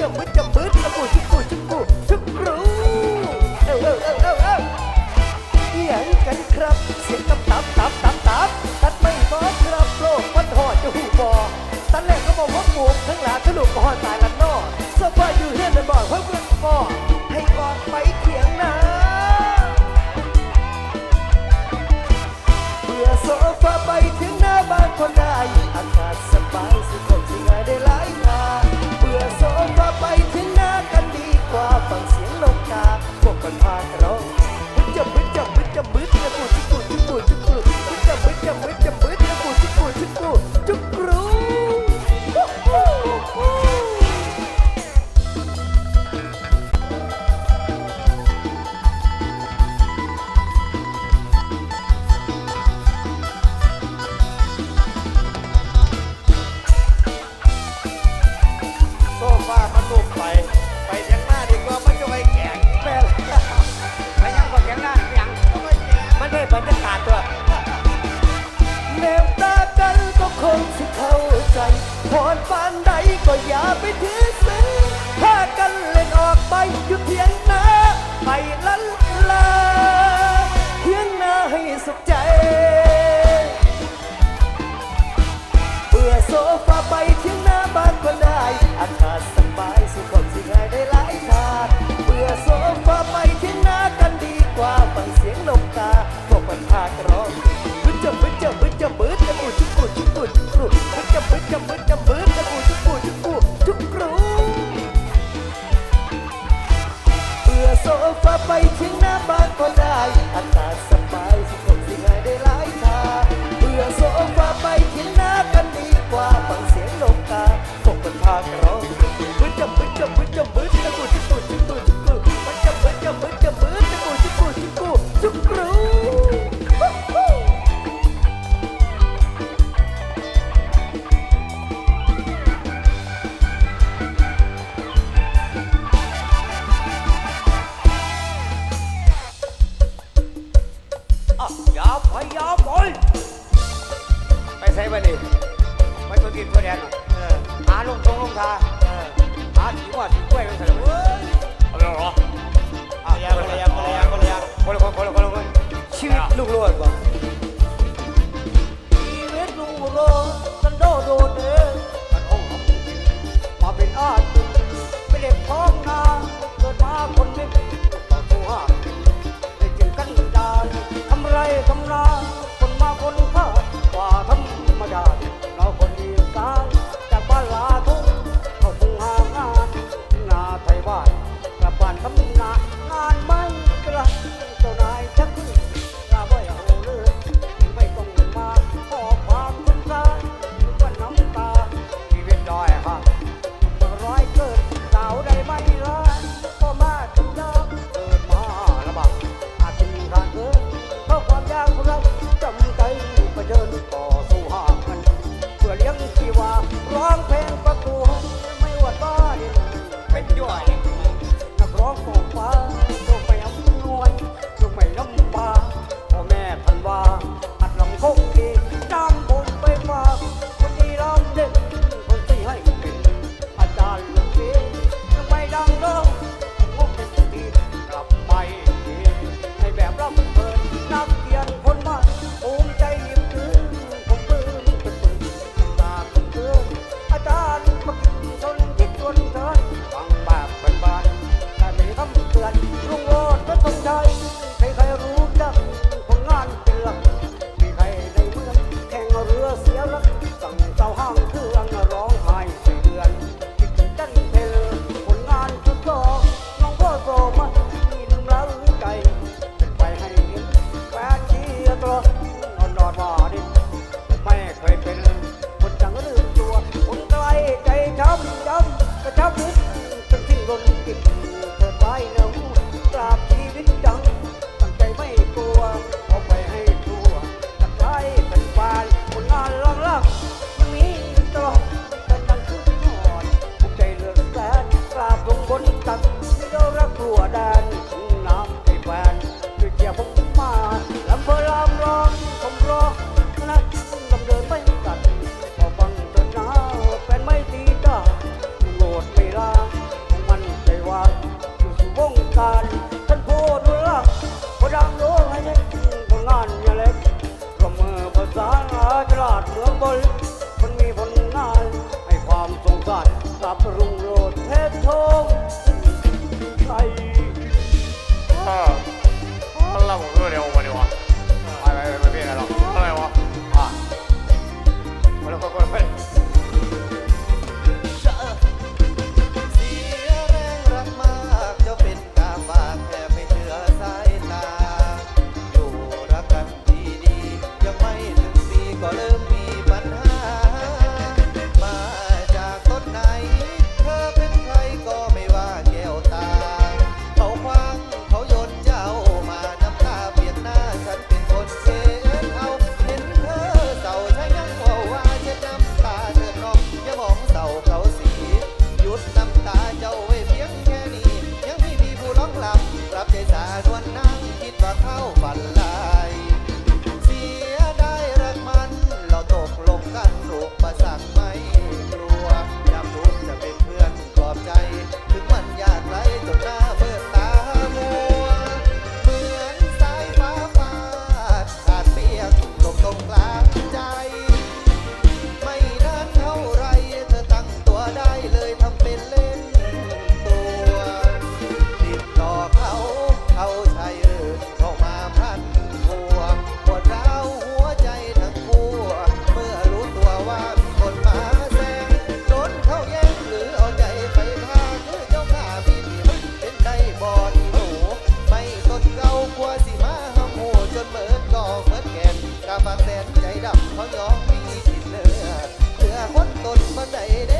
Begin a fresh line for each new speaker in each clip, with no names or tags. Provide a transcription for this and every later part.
จั
บบึดจับบึดจับบึดกูจุกกูจุกกูจุกรูเอ้าเอ้าเอ้าเอ้าเอ้าเอียงกันครับ เสียงตับตับตับตับตับตัดไม่พอครับโลกมันหอดจะหูบอตันแรกก็บอกว่าปลูกทั้งหลานทะลุก็หอดตายละนอสบายอยู่เฮียนมันบอกเพื่อนเพื่อนก็ให้ออกไปเถียงนาเบื่อโซฟาไปถึงหน้าบ้านคนได้อากาศสบายสิคงสิง่ายได้หลายทางเบื่อโซฟา ไปถึงหน้ากันดีกว่าฟังเสียงนกกาพวกมันพากร้องบึ้จับบึ้จับบึ้จับบึ้จับกูจุกกูจุกกูจุกกูบึ้จับบึ้จับบึ้จับบึ้จับกูจุกกูจุกกูจุก
เสี
ยงนกกาพวกมันพากร้องบึ้จับบึ้จับบึ้จับบึ้จับกูจุกกูจุกกูจุกกูบึ้จับบึ้จับบึ้จับบึ้จับกูจุกกูจุกกูจุกรูเบื่อโซฟาไปเที่ยงหน้าบ้านก็ได้อากาศสบายสิคงสิง่ายได้หลายทาเบื่อโซฟาไปเที่ยงหน้ากันดีกว่าฟังเสียงนกกาพวกมันพากร้องบึ้จับบึ้จับบึ้จับบึ้จั กิ
นตัวแดน
เอ
หาลงทงลงทา
อ
หาถีว่าถีกล้วยไป
เถอะเว้ยเอาแล้วเหรอ
อาไปแล้ว
ย่างคนละอย่าไปแล้วย่าคนละคนคนละคนละคนชีวิตลุงลดบ่ชีวิตลุงโลดกันโดโดเด้อกันโอ้มาเป็นอาจไม่ได้พ้องนาเกิดมาคนไม่ต่อตัวได้เจกันดานทำไรทำนาคนมาคนข้าว่าธรรมดา 걸 เขายอมมีสิทธิ์เลือเลือคนตนมานไดเด้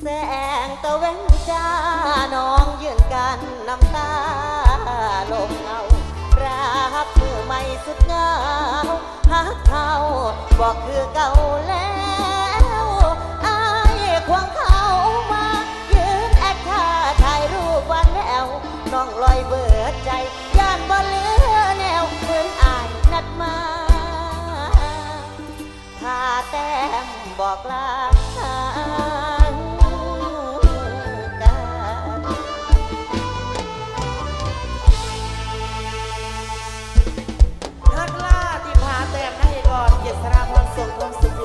แส
งตะเวงจ้าน้องยืนกันน้ำตาลงเงารับมือไม่สุดเงาหากเขาบอกคือเก่าแล้วอายควงเขามายืนแอคท่าถ่ายรูปวันแล้วน้องลอยเบิดใจย่านบ่เหลือแนวคืนอนอายนัดมาพาแต้มบอกลา
coração não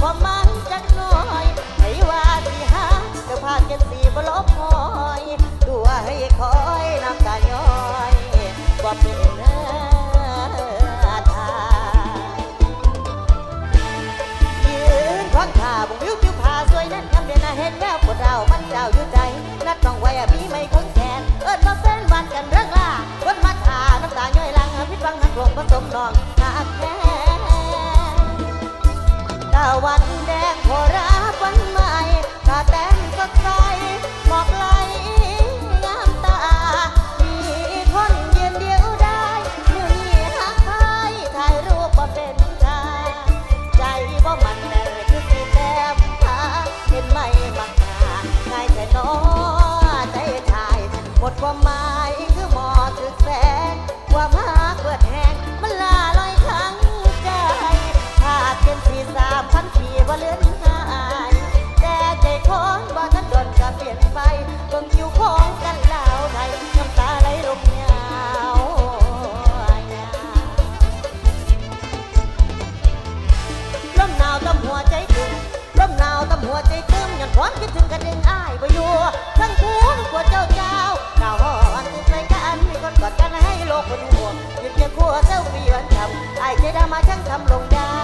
ความ
มันจักหน่อยให้ว่าสิหาจะพากันสีบลบหอยตัวใคอยนำตาย้อว่าเป็นเน้อทายื
นควั
กขาบุ้งวิวผิวผาสวยนั้นทำเด่นน่าเห็นแววปวดเรามันเจ้าอยู่ คนห่วงยุดเก็บกลัวเจ้ามีวันทำไอ้เจดามาช่างทำลงได้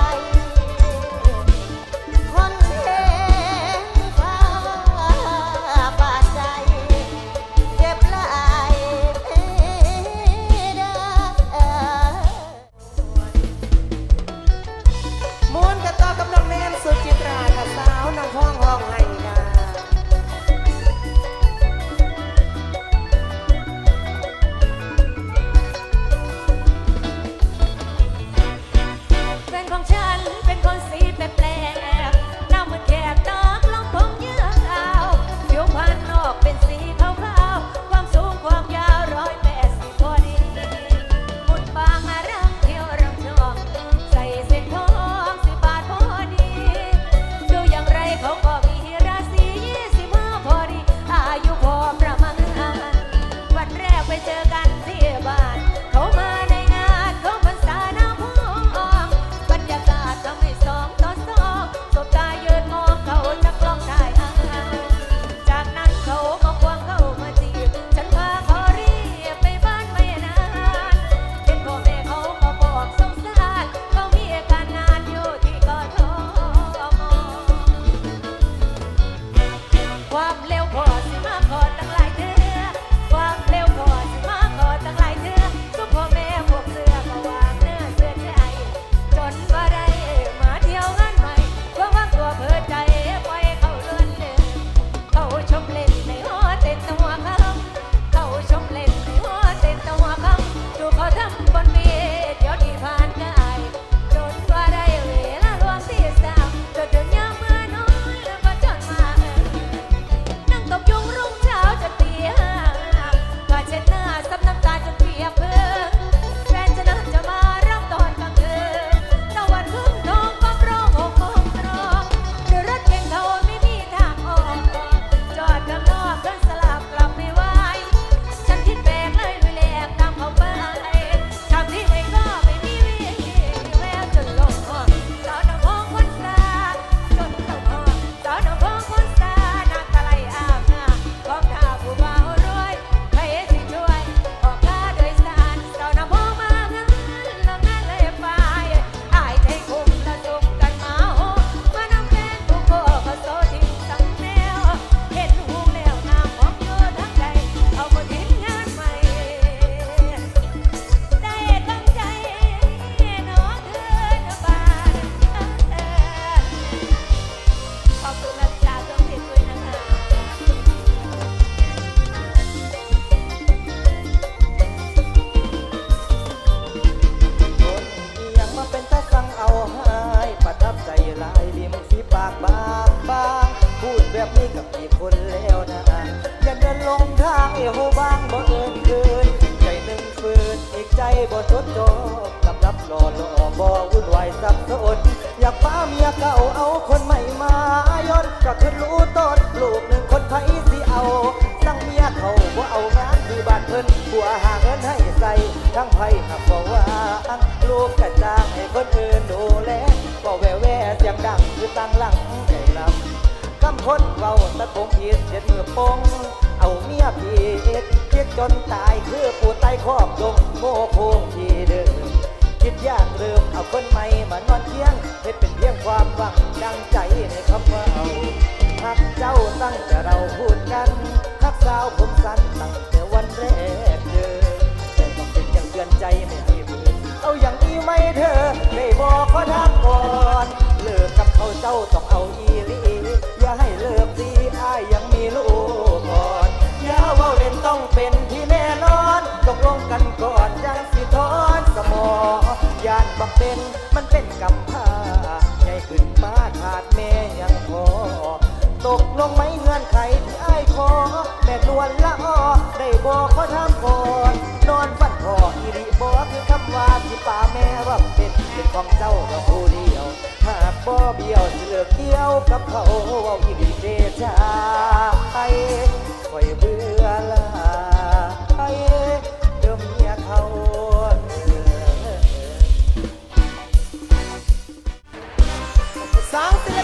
หูบางบ่เอินคืนใจหนึ่งฟืนอีกใจบ่ชดโบกับรับหล่อหล่อบ่วุ่นวายสับสนอยากป้าเมียเก่าเอาคนใหม่มายนก็คือรู้ต้นลูกหนึ่งคนไผสิเอาตั้งเมียเขาบ่เอางานมือบ้านเพิ่นผัวหาเงินให้ใส่ทั้งไผหักบ่ว่าลูกกระจ้างให้คนอื่นดูแลบ่แวแวเสียงดังคือตั้งหลังใจลำคำ
คนเว้าตะคงผิดเช็ดมือปง เอาเมียผิดเพียจนตายคือปูไตครอบดงโง่โคงทีเดิมคิดยากเริ่มเอาคนใหม่มานอนเที่ยงให้เป็นเพียงความหวังดังใจในคำว่าเอาหักเจ้าตั้งแต่เราพูดกันหักสาวผมสั้นตั้งแต่วันแรกเจอแต่ต้องเป็นอย่างเตือนใจไม่ให้เบื่อเอาอย่างนี้ไหมเธอได้บอกขอทางก่อนเลิกกับเขาเจ้าต้องเอาอีหลีอย่าให้เลิกดีอ้ายยังมีลูก ลงกันก่อนยังสิทอนสมอยานบักเป็นมันเป็นกำพร้าใหญ่ขึ้นมาขาดแม่ยังพอ ตกลงไหมเงื่อนไขที่อ้ายขอ แม่นวลละอ้อได้บอกขอทำก่อน นอนฝันพออีริบอกคือคำว่าที่ป่าแม่รับเป็นเป็นของเจ้าเราผู้เดียว หากบ่เบี้ยวเลือกเกี่ยวกับเขาเว่าอีริเดชาไอ้คอยเบื่อหลายเส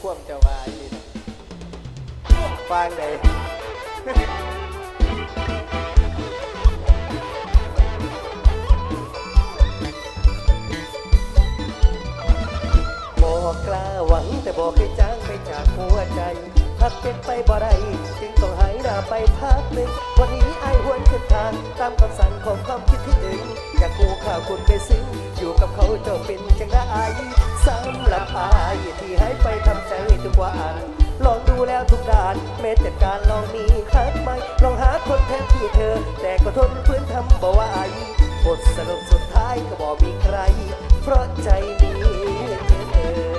ค
วมจะวาดิน
ฟังเลยบอกกล้าหวังแต่บอกให้จางไปจากหัวใจ ถ้าเป็นไปบ่ได้จึงต้องหายหน้าไปพักหนึ่งวันนี้ไอ้หวนขึ้นทาง ตามคำสั่งของความคิดที่ถึงอยากกูข่าวคุณไปซึ้งอยู่กับเขาเจ้าเป็นจังได้สำหรับอายที่ให้ไปทำใจทุกวันลองดูแล้วทุกด้านแม้แต่การลองมีทักไหมลองหาคนแทนที่เธอ แต่ก็ทนพื้นทำบ่ไหวบทสรุปสุดท้ายก็บอกมีใคร เพราะใจมีเธอ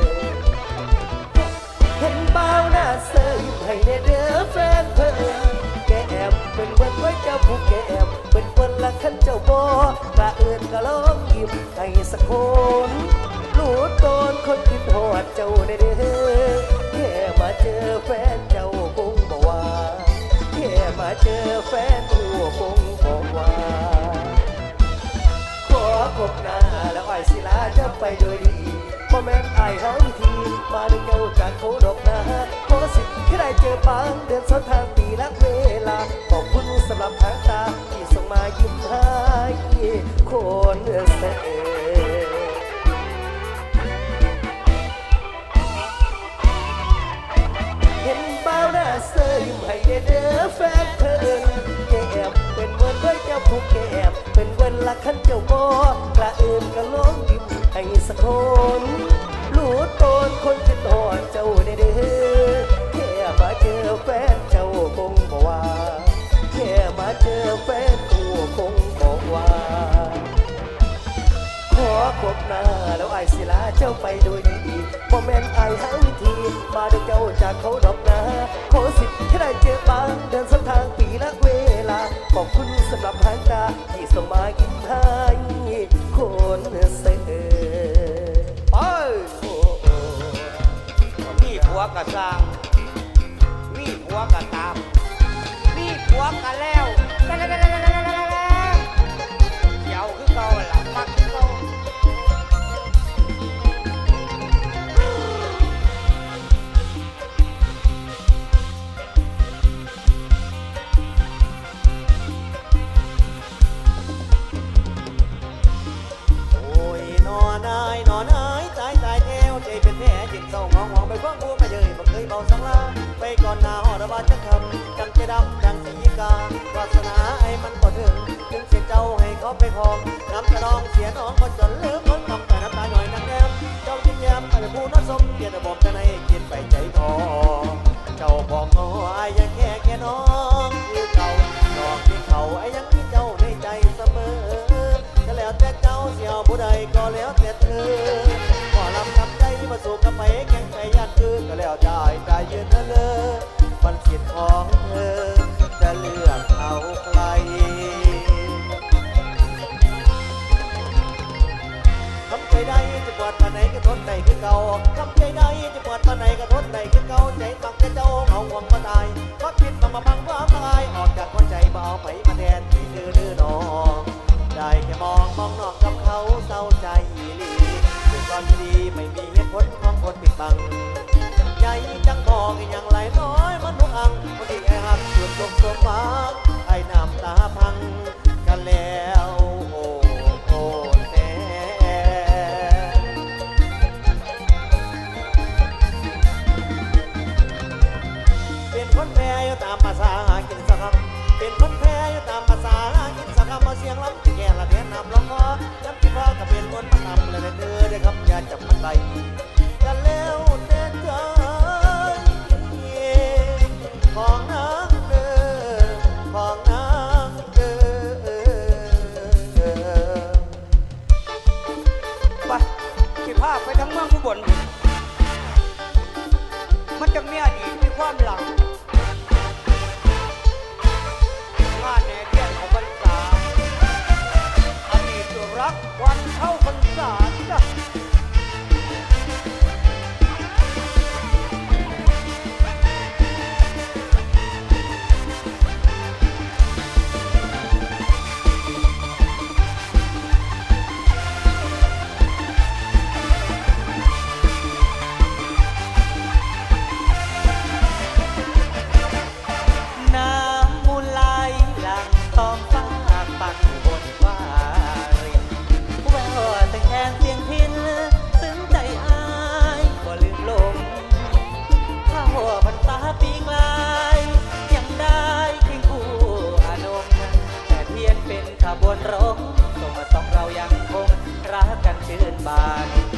เห็นบ้าหน้าเสยให้ในเด้อแฟนเพิ่นแกแอบเป็นเบิ้นไว้เจ้าผู้แกแอบเป็นเบิ้นละขันเจ้าบอกระเอื่นก็ลองยิ้มให้สักคนรู้ตนคนคิดหอดเจ้าในเด้อแค่มาเจอแฟนเจ้าคงบอกว่าแค่มาเจอแฟนกูคงบอกว่าขอพบหน้าแล้วไอ้า
ยศิลาจะไปโดยดี พ่อแม่นอายหาวิธีมาดึงเจ้าจากเขาดอกนะขอสิทธิ์ที่ได้เจอปางเดินสนทางปีและเวลา ขอบคุณสำหรับทางตา ที่ส่งมายิ้มให้คนเสเห็นเบ้าหน้าเสยยิ้มให้เด้อแฟนเพิ่นแก้มเป็นเวินไว้เจ้าผู้แก้มเป็นเวินละขันเจ้าบ่กละอื่น เจ้าไปโดยดีบ่แม่นไอ้ายหาวิธีมาเดี๋ยวเจ้าจากเขาดอกนะขอสิทธิ์ที่ได้เจอบางเดินสนทางปีละเวลา ขอบคุณสำหรับทางตาที่ส่งมายิ้มให้คนเสือไปโอ้โอ้
มีผัวกะสร้าง มีผัวกะตาม มีผัวกะแล้ว
สียน้องคนจนลืมคนทำแต่น้ำตาหน่อยนักแนมเจ้ายิ้มแย้มไปผู้น้ำสมเกียรติบอกกันให้กินไปใจพอเจ้าบอกงอไอ้ยังแค่แค่น้องคือเก่าดอกที่เขาไอ้ยังมีเจ้าในใจเสมอก็แล้วแต่เจ้าเสียวผู้ใดก็แล้วแต่เธอก็ลำทำใจมาสู่กับไปแข่งไปยันคือก็แล้วได้ใจยืนเธอเลยมันสิทธิ์ของเธอ เก่าทำใจได้จะปวดปาไหนก็ทนได้คือเก่าใจมักจะเจ้าเอาห่วงมาตายก็คิดมามาบังความตายออกจากหัวใจบ่เอาไปมาแทนที่ดื้อดื้อนองได้แค่มองมองนอกกับเขาเศร้าใจอีหลีด้วยความที่ดีไม่มีเหตุผลของคนปิดบังใหญ่จังบอกอีกอย่างไรน้อยมันหุกอังคนที่ไอ้หักส่วนตกสมบักไอ้น้ำตาพังกันแล้วาจับมันไป ชื่นบานแต่ใน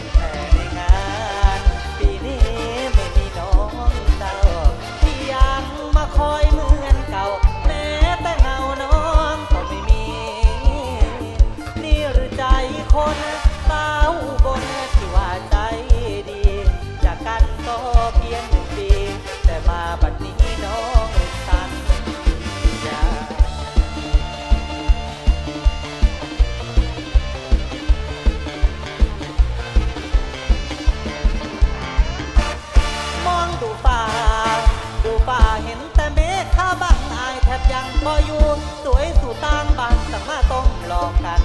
ยังพออยู่สวยสู่ต่างบ้านสังมาต้องหลอกกัน